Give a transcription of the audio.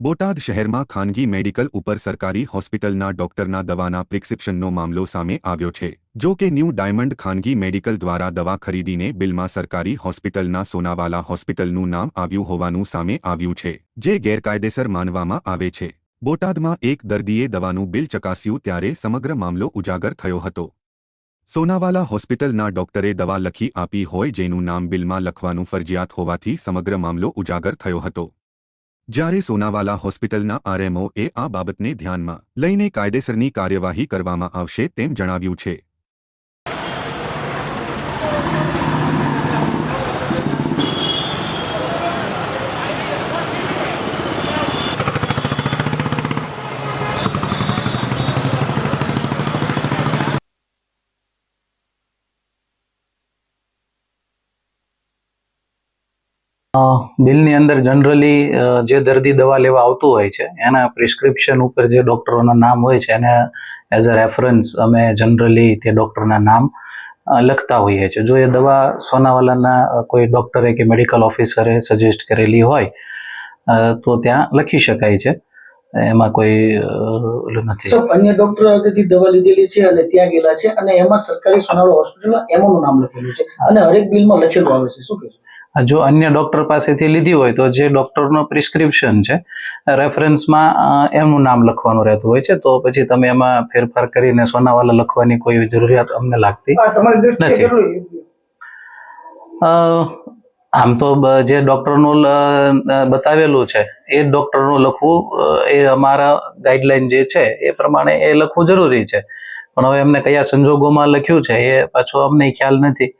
બોટાદ શહેરમાં ખાનગી મેડિકલ ઉપર સરકારી હોસ્પિટલના ડોક્ટરના દવાના પ્રિસ્ક્રિપ્શનનો મામલો સામે આવ્યો છે. જો કે ન્યૂ ડાયમંડ ખાનગી મેડિકલ દ્વારા દવા ખરીદીને બિલમાં સરકારી હોસ્પિટલના સોનાવાલા હોસ્પિટલનું નામ આવ્યું હોવાનું સામે આવ્યું છે, જે ગેરકાયદેસર માનવામાં આવે છે. બોટાદમાં એક દર્દીએ દવાનું બિલ ચકાસ્યું ત્યારે સમગ્ર મામલો ઉજાગર થયો હતો. સોનાવાલા હોસ્પિટલના ડોક્ટરે દવા લખી આપી હોય જેનું નામ બિલમાં લખવાનું ફરજિયાત હોવાથી સમગ્ર મામલો ઉજાગર થયો હતો. જ્યારે સોનાવાલા હોસ્પિટલના આરએમઓએ આ બાબતને ધ્યાનમાં લઈને કાયદેસરની કાર્યવાહી કરવામાં આવશે તેમ જણાવ્યું છે અ, બિલની અંદર જનરલી જે દર્દી દવા લેવા આવતું હોય છે, એના પ્રિસ્ક્રિપ્શન ઉપર જે ડૉક્ટરોના નામ હોય છે, એને એઝ અ રેફરન્સ અમે જનરલી તે ડૉક્ટરના નામ લખતા હોઈએ છીએ. જો એ દવા સોનાવાલાના કોઈ ડૉક્ટરે કે મેડિકલ ઓફિસરે સજેસ્ટ કરેલી હોય તો ત્યાં લખી શકાય છે. એમાં કોઈ ઓલું નથી. અન્ય ડોક્ટર આગળથી દવા લીધેલી છે અને ત્યાં ગયેલા છે અને એમાં સરકારી સોનાળો હોસ્પિટલમાં એમોનું નામ લખેલું છે અને હરેક બિલમાં લખેલું આવે છે. શું કહેશો? જો અન્ય ડૉક્ટર પાસેથી લીધી હોય તો જે ડૉક્ટરનો પ્રિસ્ક્રિપ્શન છે રેફરન્સમાં એમનું નામ લખવાનું રહેતું હોય છે. તો પછી તમે એમાં ફેરફાર કરીને સોનાવાલા લખવાની કોઈ જરૂરિયાત અમને લાગતી નથી. અ, આમ તો જે ડૉક્ટરનું બતાવેલું છે એ ડૉક્ટરનું લખવું એ અમારા ગાઈડલાઈન જે છે એ પ્રમાણે એ લખવું જરૂરી છે. પણ હવે એમને કયા સંજોગોમાં લખ્યું છે એ પાછો અમને ખ્યાલ નથી.